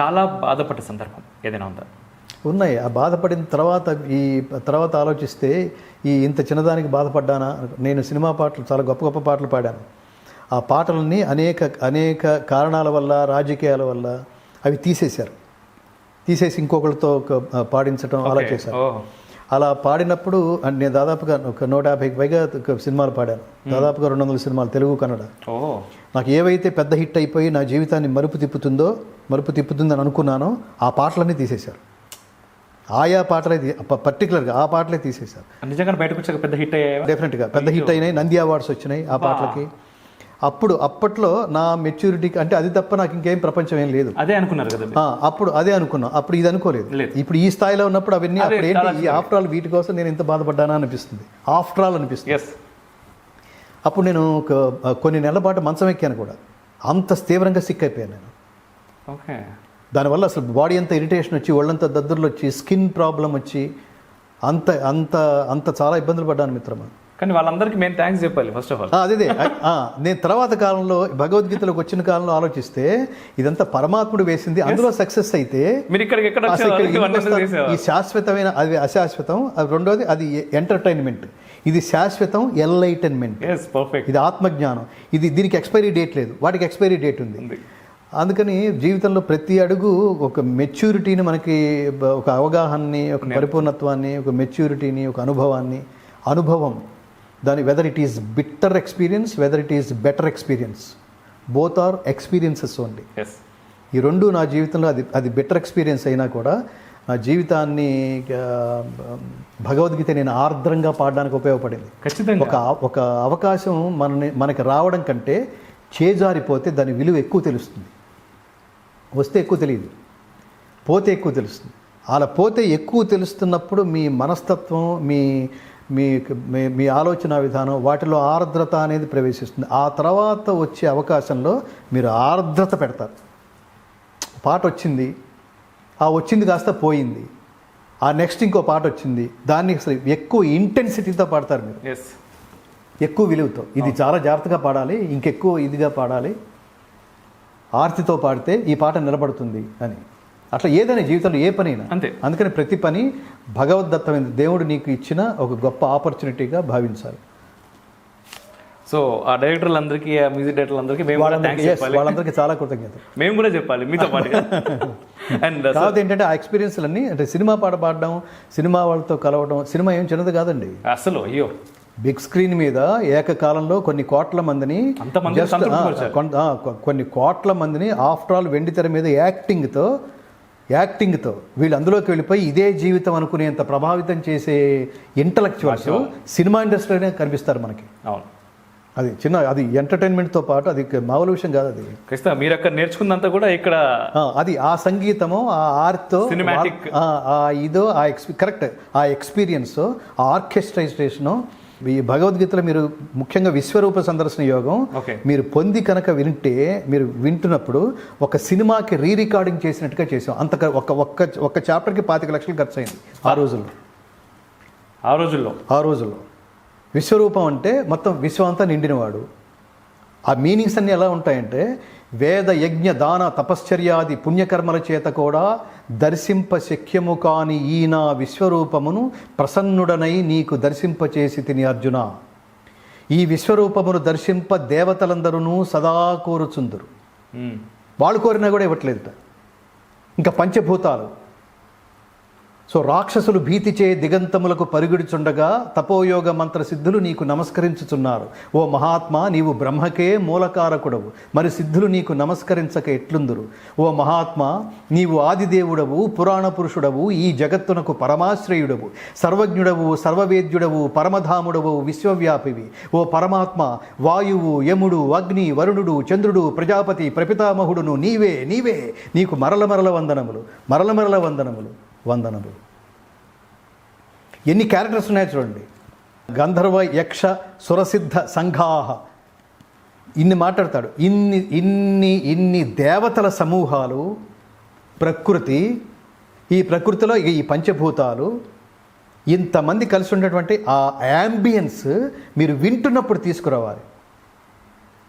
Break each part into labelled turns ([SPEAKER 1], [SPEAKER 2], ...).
[SPEAKER 1] చాలా బాధపడ్డ సందర్భం ఏదైనా ఉందా?
[SPEAKER 2] ఉన్నాయి. ఆ బాధపడిన తర్వాత ఈ తర్వాత ఆలోచిస్తే ఈ ఇంత చిన్నదానికి బాధపడ్డానా? నేను సినిమా పాటలు చాలా గొప్ప గొప్ప పాటలు పాడాను. ఆ పాటలన్నీ అనేక అనేక కారణాల వల్ల రాజకీయాల వల్ల అవి తీసేశారు. తీసేసి ఇంకొకరితో పాడించడం అలా. చేశారు. అలా పాడినప్పుడు నేను దాదాపుగా ఒక నూట యాభైకి పైగా సినిమాలు పాడాను. దాదాపుగా రెండు వందల సినిమాలు తెలుగు కన్నడ. నాకు ఏవైతే పెద్ద హిట్ అయిపోయి నా జీవితాన్ని మరుపు తిప్పుతుందో మరుపు తిప్పుతుందని అనుకున్నానో ఆ పాటలన్నీ తీసేశారు. ఆయా పాటలే పర్టికులర్గా ఆ పాటలే తీసేశారు.
[SPEAKER 1] నిజంగా బయటకు వచ్చాక పెద్ద హిట్ అయ్యాయా?
[SPEAKER 2] డెఫినెట్గా పెద్ద హిట్ అయినాయి నంది అవార్డ్స్ వచ్చినాయి ఆ పాటలకి. అప్పుడు అప్పట్లో నా మెచ్యూరిటీకి అంటే అది తప్ప నాకు ఇంకేం ప్రపంచం ఏం లేదు.
[SPEAKER 1] అదే అనుకున్నారు కదా
[SPEAKER 2] అప్పుడు అదే అనుకున్నాం. అప్పుడు ఇది అనుకోలేదు.
[SPEAKER 1] లేదు.
[SPEAKER 2] ఇప్పుడు ఈ స్థాయిలో ఉన్నప్పుడు అవన్నీ అప్పుడు ఏంటి? ఈ ఆఫ్టర్ ఆల్ వీటి కోసం నేను ఇంత బాధపడ్డానా అనిపిస్తుంది. ఆఫ్టర్ ఆల్ అనిపిస్తుంది. అప్పుడు నేను ఒక కొన్ని నెలల పాటు మంచం ఎక్కాను కూడా. అంత తీవ్రంగా సిక్ అయిపోయాను నేను.
[SPEAKER 1] ఓకే
[SPEAKER 2] దానివల్ల అసలు బాడీ అంతా ఇరిటేషన్ వచ్చి ఒళ్ళంతా దద్దుర్లు వచ్చి స్కిన్ ప్రాబ్లం వచ్చి అంత అంత అంత చాలా ఇబ్బందులు పడ్డాను మిత్రమా.
[SPEAKER 1] కానీ వాళ్ళందరికీ మేము థ్యాంక్స్ చెప్పాలి ఫస్ట్ ఆఫ్ ఆల్
[SPEAKER 2] ఆ, నేను తర్వాత కాలంలో భగవద్గీతలోకి వచ్చిన కాలంలో ఆలోచిస్తే ఇదంతా పరమాత్ముడు వేసింది అందులో సక్సెస్ అయితే
[SPEAKER 1] మీరు ఇక్కడికి ఎక్కడ?
[SPEAKER 2] ఈ శాశ్వతమైన అది అశాశ్వతం అది రెండోది అది ఎంటర్టైన్మెంట్ ఇది శాశ్వతం ఎన్లైటన్మెంట్ ఇది ఆత్మజ్ఞానం. ఇది దీనికి ఎక్స్పైరీ డేట్ లేదు. వాటికి ఎక్స్పైరీ డేట్ ఉంది. అందుకని జీవితంలో ప్రతి అడుగు ఒక మెచ్యూరిటీని మనకి ఒక అవగాహనని ఒక పరిపూర్ణత్వాన్ని ఒక మెచ్యూరిటీని ఒక అనుభవాన్ని అనుభవం. దాని whether it is bitter experience whether it is better experience both are experiences only ఈ రెండు నా జీవితంలో అది అది బెటర్ ఎక్స్పీరియన్స్ అయినా కూడా నా జీవితాన్ని భగవద్గీత నేను ఆర్ద్రంగా పాడడానికి ఉపయోగపడింది.
[SPEAKER 1] ఖచ్చితంగా.
[SPEAKER 2] ఒక ఒక అవకాశం మనని మనకి రావడం కంటే చేజారిపోతే దాని విలువ ఎక్కువ తెలుస్తుంది. వస్తే ఎక్కువ తెలియదు. పోతే ఎక్కువ తెలుస్తుంది. అలా పోతే ఎక్కువ తెలుస్తున్నప్పుడు మీ మనస్తత్వం మీ మీ మీ- ఆలోచన విధానం వాటిలో ఆర్ద్రత అనేది ప్రవేశిస్తుంది. ఆ తర్వాత వచ్చే అవకాశంలో మీరు ఆర్ద్రత పెడతారు. పాట వచ్చింది. ఆ వచ్చింది కాస్త పోయింది. ఆ నెక్స్ట్ ఇంకో పాట వచ్చింది. దాన్ని అసలు ఎక్కువ ఇంటెన్సిటీతో పాడతారు మీరు. ఎక్కువ విలువతో. ఇది చాలా జాగ్రత్తగా పాడాలి. ఇంకెక్కువ ఇదిగా పాడాలి. ఆర్తితో పాడితే ఈ పాట నిలబడుతుంది అని. అట్లా ఏదైనా జీవితంలో ఏ పనైనా.
[SPEAKER 1] అంతే.
[SPEAKER 2] అందుకని ప్రతి పని భగవద్దత్తమైన దేవుడు నీకు ఇచ్చిన ఒక గొప్ప ఆపర్చునిటీగా భావించాలి.
[SPEAKER 1] సో ఆ డైరెక్టర్లందరికీ ఆ మ్యూజిక్ డైరెక్టర్లందరికీ మేము కూడా
[SPEAKER 2] వాళ్ళందరికీ
[SPEAKER 1] థ్యాంక్స్ చెప్పాలి.
[SPEAKER 2] వాళ్ళందరికీ చాలా కృతజ్ఞత
[SPEAKER 1] మేము కూడా చెప్పాలి మీతో పాటుగా అండ్
[SPEAKER 2] కాకపోతే ఏంటంటే ఆ ఎక్స్పీరియన్స్లన్నీ అంటే సినిమా పాట పాడడం సినిమా వాళ్ళతో కలవడం సినిమా ఏం చిన్నది కాదండి.
[SPEAKER 1] అసలు అయ్యో.
[SPEAKER 2] బిగ్ స్క్రీన్ మీద ఏకకాలంలో కొన్ని కోట్ల మందిని కొన్ని కోట్ల మందిని ఆఫ్టర్ ఆల్ వెండి తెర మీద యాక్టింగ్తో యాక్టింగ్తో వీళ్ళు అందులోకి వెళ్ళిపోయి ఇదే జీవితం అనుకునేంత ప్రభావితం చేసే ఇంటలెక్చువల్స్ సినిమా ఇండస్ట్రీనే కనిపిస్తారు మనకి.
[SPEAKER 1] అవును.
[SPEAKER 2] అది చిన్న అది ఎంటర్టైన్మెంట్తో పాటు అది మామూలు విషయం కాదు అది.
[SPEAKER 1] ఖచ్చితంగా మీరు అక్కడ నేర్చుకున్నంత కూడా ఇక్కడ
[SPEAKER 2] అది ఆ సంగీతము ఆ ఆర్ట్తో. ఆ ఇదో ఆ ఎక్స్పీ కరెక్ట్ ఆ ఎక్స్పీరియన్స్ ఆ ఆర్కెస్ట్రైజేషను ఈ భగవద్గీతలో మీరు ముఖ్యంగా విశ్వరూప సందర్శన యోగం
[SPEAKER 1] ఓకే.
[SPEAKER 2] మీరు పొంది కనుక వింటే మీరు వింటున్నప్పుడు ఒక సినిమాకి రీ రికార్డింగ్ చేసినట్టుగా చేసాం. అంత ఒక ఒక్క ఒక్క చాప్టర్కి పాతిక లక్షలు ఖర్చు అయింది ఆ. రోజుల్లో.
[SPEAKER 1] ఆ రోజుల్లో?
[SPEAKER 2] ఆ రోజుల్లో. విశ్వరూపం అంటే మొత్తం విశ్వం అంతా నిండినవాడు. ఆ మీనింగ్స్ అన్నీ ఎలా ఉంటాయంటే వేద యజ్ఞ దాన తపశ్చర్యాది పుణ్యకర్మల చేత కూడా దర్శింప శక్యము కాని ఈ నా విశ్వరూపమును ప్రసన్నుడనై నీకు దర్శింపచేసి తిని అర్జున. ఈ విశ్వరూపమును దర్శింప దేవతలందరూ సదా కోరుచుందురు. వాళ్ళు కోరినా కూడా ఇవ్వట్లేదుట. ఇంకా పంచభూతాలు. సో రాక్షసులు భీతిచే దిగంతములకు పరుగుడుచుండగా తపోయోగ మంత్ర సిద్ధులు నీకు నమస్కరించుచున్నారు. ఓ మహాత్మా నీవు బ్రహ్మకే మూలకారకుడవు. మరి సిద్ధులు నీకు నమస్కరించక ఎట్లుందురు? ఓ మహాత్మా నీవు ఆదిదేవుడవు పురాణ పురుషుడవు ఈ జగత్తునకు పరమాశ్రయుడవు. సర్వజ్ఞుడవు సర్వవేద్యుడవు పరమధాముడవు విశ్వవ్యాపివి. ఓ పరమాత్మ వాయువు యముడు అగ్ని వరుణుడు చంద్రుడు ప్రజాపతి ప్రపితామహుడును నీవే నీవే. నీకు మరల మరల వందనములు మరల మరల వందనములు. వందనములు. ఎన్ని క్యారెక్టర్స్ ఉన్నాయో చూడండి. గంధర్వ యక్ష సురసిద్ధ సంఘాహ. ఇన్ని మాట్లాడతాడు. ఇన్ని ఇన్ని ఇన్ని దేవతల సమూహాలు ప్రకృతి ఈ ప్రకృతిలో ఈ పంచభూతాలు ఇంతమంది కలిసి ఉన్నటువంటి ఆ యాంబియన్స్ మీరు వింటున్నప్పుడు తీసుకురావాలి.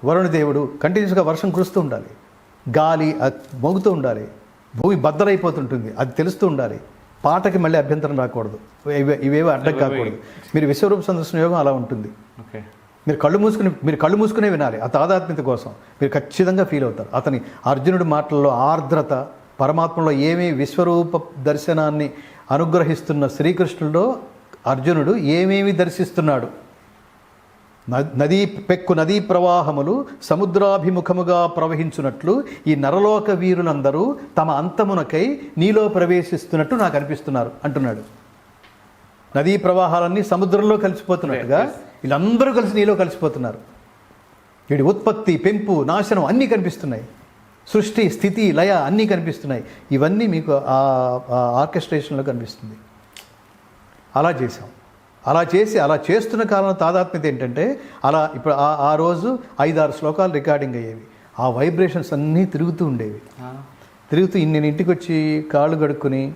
[SPEAKER 2] వరుణదేవుడు కంటిన్యూస్గా వర్షం కురుస్తూ ఉండాలి. గాలి మోగుతూ ఉండాలి. భూమి బద్దలైపోతుంటుంది అది తెలుస్తూ ఉండాలి. పాటకి మళ్ళీ అభ్యంతరం రాకూడదు. ఇవే ఇవేవో అడ్డం కాకూడదు. మీరు విశ్వరూప సందర్శన యోగం అలా ఉంటుంది.
[SPEAKER 1] ఓకే.
[SPEAKER 2] మీరు కళ్ళు మూసుకుని మీరు కళ్ళు మూసుకునే వినాలి. ఆ తాదాత్మ్యత కోసం మీరు ఖచ్చితంగా ఫీల్ అవుతారు. అతని అర్జునుడి మాటల్లో ఆర్ద్రత పరమాత్మలో ఏమీ విశ్వరూప దర్శనాన్ని అనుగ్రహిస్తున్న శ్రీకృష్ణుడిలో అర్జునుడు ఏమేమి దర్శిస్తున్నాడు? నదీ పెక్కు నదీ ప్రవాహములు సముద్రాభిముఖముగా ప్రవహించున్నట్లు ఈ నరలోక వీరులందరూ తమ అంతమునకై నీలో ప్రవేశిస్తున్నట్టు నాకు అనిపిస్తున్నారు అంటున్నాడు. నదీ ప్రవాహాలన్నీ సముద్రంలో కలిసిపోతున్నట్టుగా వీళ్ళందరూ కలిసి నీలో కలిసిపోతున్నారు. వీడి ఉత్పత్తి పెంపు నాశనం అన్నీ కనిపిస్తున్నాయి. సృష్టి స్థితి లయ అన్నీ కనిపిస్తున్నాయి. ఇవన్నీ మీకు ఆ ఆర్కెస్ట్రేషన్లో కనిపిస్తుంది. అలా చేసాం అలా చేసి అలా చేస్తున్న కారణం తాదాత్మ్యత ఏంటంటే అలా ఇప్పుడు ఆ ఆ రోజు ఐదారు శ్లోకాలు రికార్డింగ్ అయ్యేవి. ఆ వైబ్రేషన్స్ అన్నీ తిరుగుతూ ఉండేవి. తిరుగుతూ ఇన్ని నేను ఇంటికి వచ్చి కాళ్ళు కడుక్కొని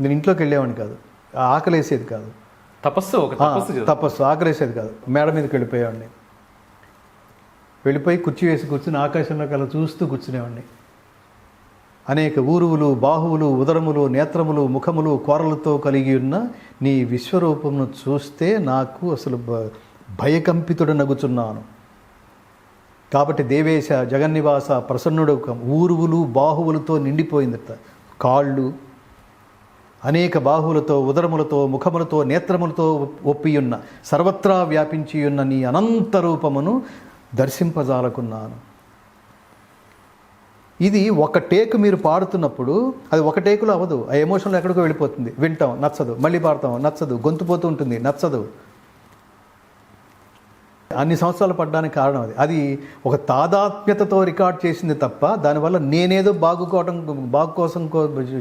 [SPEAKER 2] నేను ఇంట్లోకి వెళ్ళేవాడిని కాదు. ఆకలేసేది కాదు.
[SPEAKER 1] తపస్సు తపస్సు
[SPEAKER 2] ఆకలేసేది కాదు. మేడ మీదకి వెళ్ళిపోయేవాడిని. వెళ్ళిపోయి కుర్చీ వేసి కూర్చుని ఆకాశంలోకి అలా చూస్తూ కూర్చునేవాడిని. అనేక ఊరువులు బాహువులు ఉదరములు నేత్రములు ముఖములు కోరలతో కలిగి ఉన్న నీ విశ్వరూపమును చూస్తే నాకు అసలు భ- భయకంపితుడు నగుచున్నాను. కాబట్టి దేవేశ జగన్నివాస ప్రసన్నుడు ఊరువులు బాహువులతో నిండిపోయిందట. కాళ్ళు అనేక బాహువులతో ఉదరములతో ముఖములతో నేత్రములతో ఒప్పియున్న సర్వత్రా వ్యాపించియున్న నీ అనంత రూపమును దర్శింపజాలకున్నాను. ఇది ఒక టేక్ మీరు పాడుతున్నప్పుడు అది ఒక టేకులో అవ్వదు. ఆ ఎమోషన్లో ఎక్కడికో వెళ్ళిపోతుంది. వింటాం నచ్చదు. మళ్ళీ పాడతాం నచ్చదు. గొంతు పోతూ ఉంటుంది నచ్చదు. అన్ని సంవత్సరాలు పడ్డానికి కారణం అది. అది ఒక తాదాత్మ్యతతో రికార్డ్ చేసింది తప్ప దానివల్ల నేనేదో బాగుకోవటం బాగు కోసం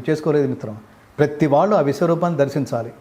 [SPEAKER 2] చేసుకోలేదు మిత్రం. ప్రతి వాళ్ళు ఆ విశ్వరూపాన్ని దర్శించాలి.